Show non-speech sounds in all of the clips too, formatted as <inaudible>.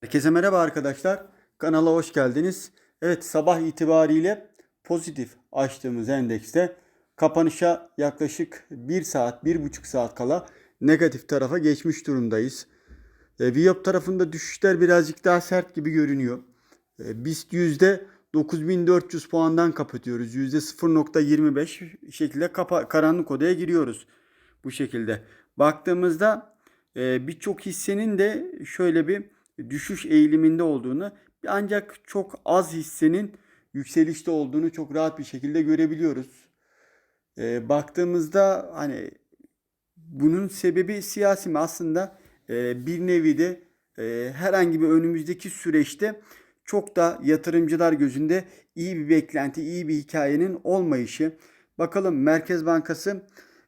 Herkese merhaba arkadaşlar. Kanala hoş geldiniz. Evet sabah itibariyle pozitif açtığımız endekste kapanışa yaklaşık 1 saat, 1,5 saat kala negatif tarafa geçmiş durumdayız. E, Viyop tarafında düşüşler birazcık daha sert gibi görünüyor. E, BIST yüzde 9400 puandan kapatıyoruz. Yüzde 0.25 şekilde kapa- karanlık odaya giriyoruz. Bu şekilde. Baktığımızda e, birçok hissenin de şöyle bir düşüş eğiliminde olduğunu ancak çok az hissenin yükselişte olduğunu çok rahat bir şekilde görebiliyoruz. E, baktığımızda hani bunun sebebi siyasi mi? Aslında e, bir nevi de e, herhangi bir önümüzdeki süreçte çok da yatırımcılar gözünde iyi bir beklenti, iyi bir hikayenin olmayışı. Bakalım Merkez Bankası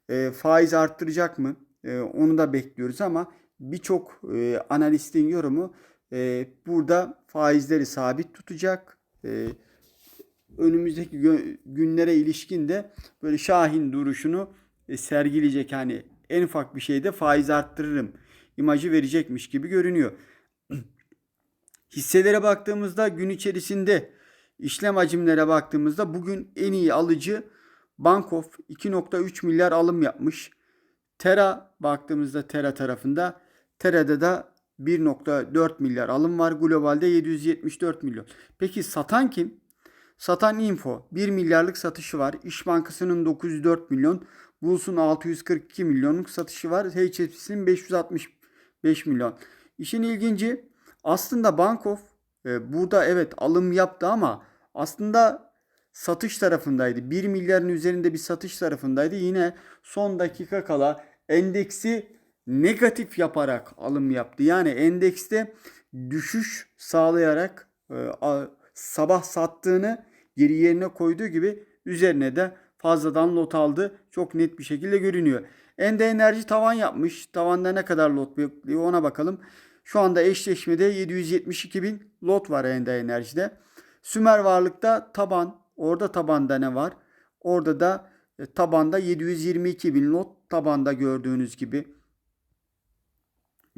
e, faiz arttıracak mı? E, onu da bekliyoruz ama birçok e, analistin yorumu e, burada faizleri sabit tutacak. E, önümüzdeki günlere ilişkin de böyle şahin duruşunu e, sergileyecek. Hani en ufak bir şeyde faiz arttırırım imajı verecekmiş gibi görünüyor. <clears throat> Hisselere baktığımızda gün içerisinde işlem hacimlere baktığımızda bugün en iyi alıcı Bankof 2.3 milyar alım yapmış. Tera baktığımızda Tera tarafında Tera'da da 1.4 milyar alım var. Globalde 774 milyon. Peki satan kim? Satan Info 1 milyarlık satışı var. İş Bankası'nın 904 milyon. Bulls'un 642 milyonluk satışı var. HSBC'nin 565 milyon. İşin ilginci aslında Bankof e, burada evet alım yaptı ama aslında satış tarafındaydı. 1 milyarın üzerinde bir satış tarafındaydı. Yine son dakika kala endeksi negatif yaparak alım yaptı. Yani endekste düşüş sağlayarak e, sabah sattığını geri yerine koyduğu gibi üzerine de fazladan lot aldı. Çok net bir şekilde görünüyor. Ende Enerji tavan yapmış. Tavanda ne kadar lot bekliyor ona bakalım. Şu anda eşleşmede 772 bin lot var Ende Enerji'de. Sümer Varlık'ta taban. Orada tabanda ne var? Orada da e, tabanda 722 bin lot tabanda gördüğünüz gibi.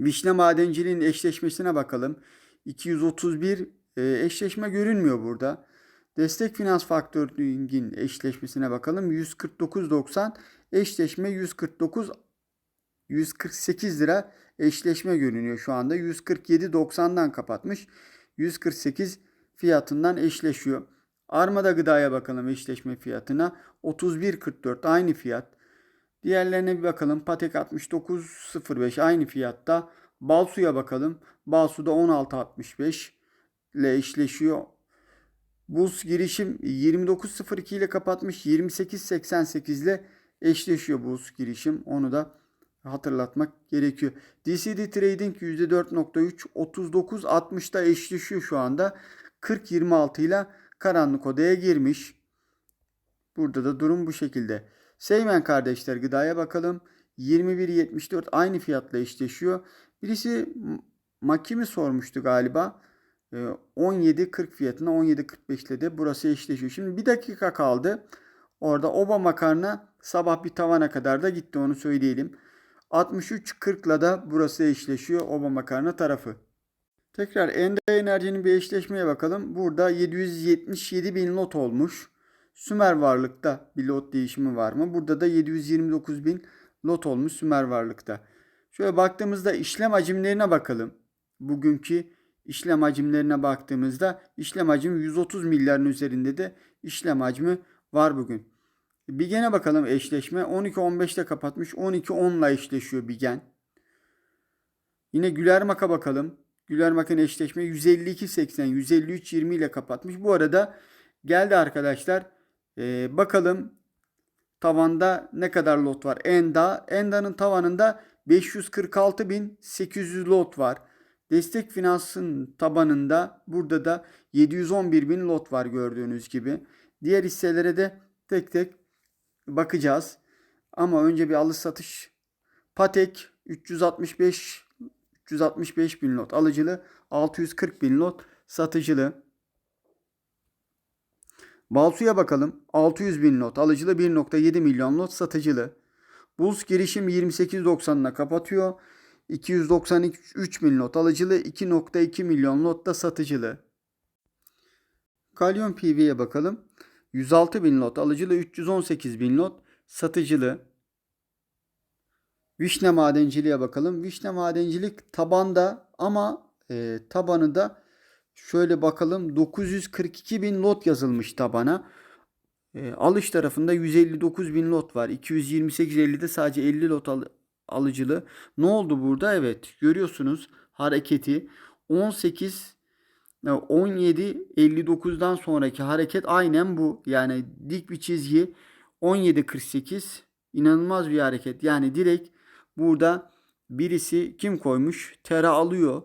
Vişne Madenciliğin eşleşmesine bakalım. 231 e, eşleşme görünmüyor burada. Destek Finans Factoring'in eşleşmesine bakalım. 149.90 eşleşme 149 148 lira eşleşme görünüyor şu anda. 147.90'dan kapatmış. 148 fiyatından eşleşiyor. Armada gıdaya bakalım eşleşme fiyatına. 31.44 aynı fiyat. Diğerlerine bir bakalım. Patek 69.05 aynı fiyatta. Balsu'ya bakalım. Balsu'da 16.65 ile eşleşiyor. Buz girişim 29.02 ile kapatmış. 28.88 ile eşleşiyor Buz girişim. Onu da hatırlatmak gerekiyor. DCD Trading %4.3 39.60'da eşleşiyor şu anda. 40.26 ile karanlık odaya girmiş. Burada da durum bu şekilde. Seymen kardeşler gıdaya bakalım. 21.74 aynı fiyatla eşleşiyor. Birisi Makimi sormuştu galiba. Ee, 17.40 fiyatına 17.45 ile de burası eşleşiyor. Şimdi bir dakika kaldı. Orada Oba makarna sabah bir tavana kadar da gitti onu söyleyelim. 63.40'la da burası eşleşiyor Oba makarna tarafı. Tekrar Ende Enerji'nin bir eşleşmeye bakalım. Burada 777 bin lot olmuş. Sümer Varlık'ta bir lot değişimi var mı? Burada da 729 bin lot olmuş Sümer Varlık'ta. Şöyle baktığımızda işlem hacimlerine bakalım. Bugünkü işlem hacimlerine baktığımızda işlem hacmi 130 milyarın üzerinde de işlem hacmi var bugün. Bigen'e bakalım eşleşme. 12-15'te kapatmış. 12-10'la eşleşiyor Bigen. Yine Gülermak'a bakalım. Gülermak'ın eşleşme 152-80, 153-20 ile kapatmış. Bu arada geldi arkadaşlar. Ee, bakalım tavanda ne kadar lot var? Enda. Enda'nın tavanında 546.800 lot var. Destek finansın tabanında burada da 711 bin lot var gördüğünüz gibi. Diğer hisselere de tek tek bakacağız. Ama önce bir alış satış. Patek 365 365 bin lot alıcılı 640 bin lot satıcılı. Balsu'ya bakalım. 600 bin lot alıcılı 1.7 milyon lot satıcılı. Bulls girişim 28.90'la kapatıyor. 293 bin lot alıcılı 2.2 milyon lot da satıcılı. Kalyon PV'ye bakalım. 106 bin lot alıcılı 318 bin lot satıcılı. Vişne madenciliğe bakalım. Vişne madencilik tabanda ama e, tabanı da şöyle bakalım 942 bin lot yazılmış tabana. E, alış tarafında 159 bin lot var. 228.50'de sadece 50 lot al- alıcılı. Ne oldu burada? Evet görüyorsunuz hareketi 18 e, 17 59'dan sonraki hareket aynen bu. Yani dik bir çizgi 17 48 inanılmaz bir hareket. Yani direkt burada birisi kim koymuş? Tera alıyor.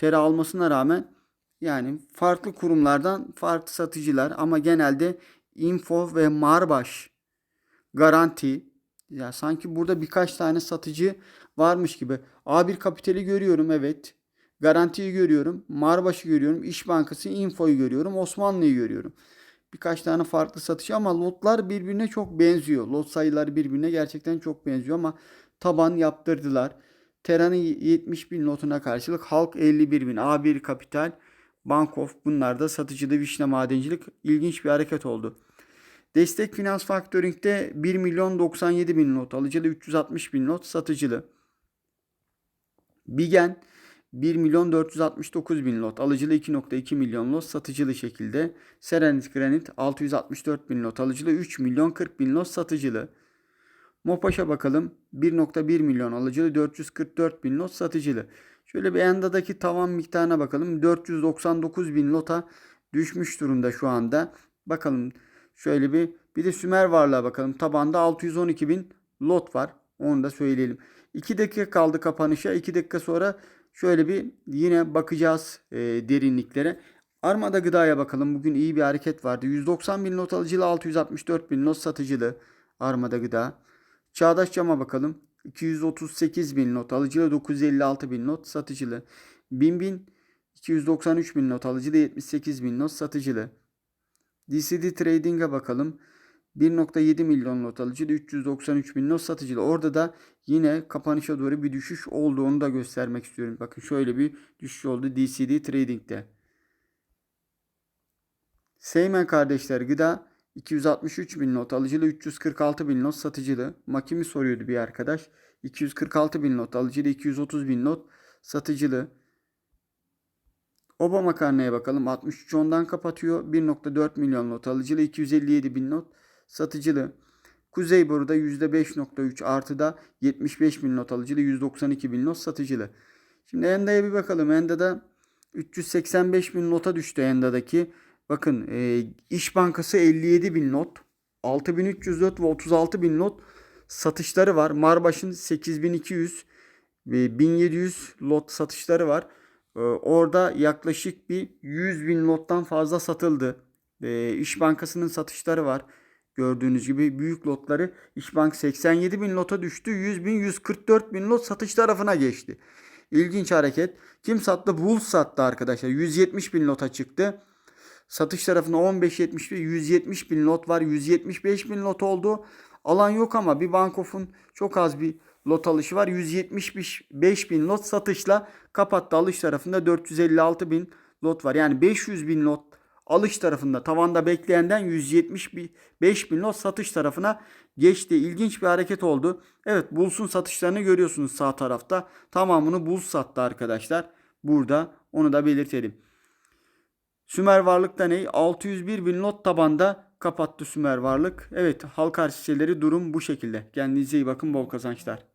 Tera almasına rağmen yani farklı kurumlardan farklı satıcılar ama genelde Info ve Marbaş garanti ya sanki burada birkaç tane satıcı varmış gibi. A1 Kapital'i görüyorum evet. Garantiyi görüyorum. Marbaş'ı görüyorum. İş Bankası, Info'yu görüyorum. Osmanlı'yı görüyorum. Birkaç tane farklı satıcı ama lotlar birbirine çok benziyor. Lot sayıları birbirine gerçekten çok benziyor ama taban yaptırdılar. Tera'nın 70 bin lotuna karşılık Halk 51 bin. A1 Kapital, Bankof bunlar da satıcıda Vişne Madencilik ilginç bir hareket oldu. Destek Finans Factoring'de 1 milyon 97 bin lot alıcılı 360 bin lot satıcılı. Bigen 1 milyon 469 bin lot alıcılı 2.2 milyon lot satıcılı şekilde. Serenit Granit 664 bin lot alıcılı 3 milyon 40 bin lot satıcılı. Mopaş'a bakalım 1.1 milyon alıcılı 444 bin lot satıcılı. Şöyle bir Enda'daki tavan miktarına bakalım 499 bin lota düşmüş durumda şu anda. Bakalım şöyle bir bir de Sümer varlığa bakalım. Tabanda 612 bin lot var. Onu da söyleyelim. 2 dakika kaldı kapanışa. 2 dakika sonra şöyle bir yine bakacağız e, derinliklere. Armada gıdaya bakalım. Bugün iyi bir hareket vardı. 190 bin lot alıcılı 664 bin lot satıcılı. Armada gıda. Çağdaş cama bakalım. 238 bin not alıcılı 956 bin not satıcılı. 1000 bin 293 bin not alıcılı 78 bin not satıcılı. DCD Trading'e bakalım. 1.7 milyon not alıcılı 393 bin not satıcılı. Orada da yine kapanışa doğru bir düşüş olduğunu da göstermek istiyorum. Bakın şöyle bir düşüş oldu DCD Trading'de. Seymen kardeşler gıda 263 bin not alıcılı 346 bin not satıcılı. Makimi soruyordu bir arkadaş. 246 bin not alıcılı 230 bin not satıcılı. Oba makarnaya bakalım. 63 ondan kapatıyor. 1.4 milyon not alıcılı 257 bin not satıcılı. Kuzey Boru'da %5.3 artıda 75 bin not alıcılı 192 bin not satıcılı. Şimdi Enda'ya bir bakalım. Enda'da 385 bin nota düştü Enda'daki. Bakın e, İş Bankası 57 bin not, 6304 ve 36 bin not satışları var. Marbaş'ın 8200 ve 1700 lot satışları var. E, orada yaklaşık bir 100 bin lottan fazla satıldı. E, İş Bankası'nın satışları var. Gördüğünüz gibi büyük lotları İşbank 87 bin lota düştü. 100 bin 144 bin lot satış tarafına geçti. İlginç hareket. Kim sattı? Bulls sattı arkadaşlar. 170 bin lota çıktı. Satış tarafında 15.70 170 bin lot var. 175 bin lot oldu. Alan yok ama bir Bankof'un çok az bir lot alışı var. 175 bin lot satışla kapattı. Alış tarafında 456 bin lot var. Yani 500 bin lot alış tarafında tavanda bekleyenden 175 bin lot satış tarafına geçti. İlginç bir hareket oldu. Evet Bulls'un satışlarını görüyorsunuz sağ tarafta. Tamamını Bulls sattı arkadaşlar. Burada onu da belirtelim. Sümer Varlık'ta ne? 601 bin lot tabanda kapattı Sümer Varlık. Evet halka arz hisseleri durum bu şekilde. Kendinize iyi bakın bol kazançlar.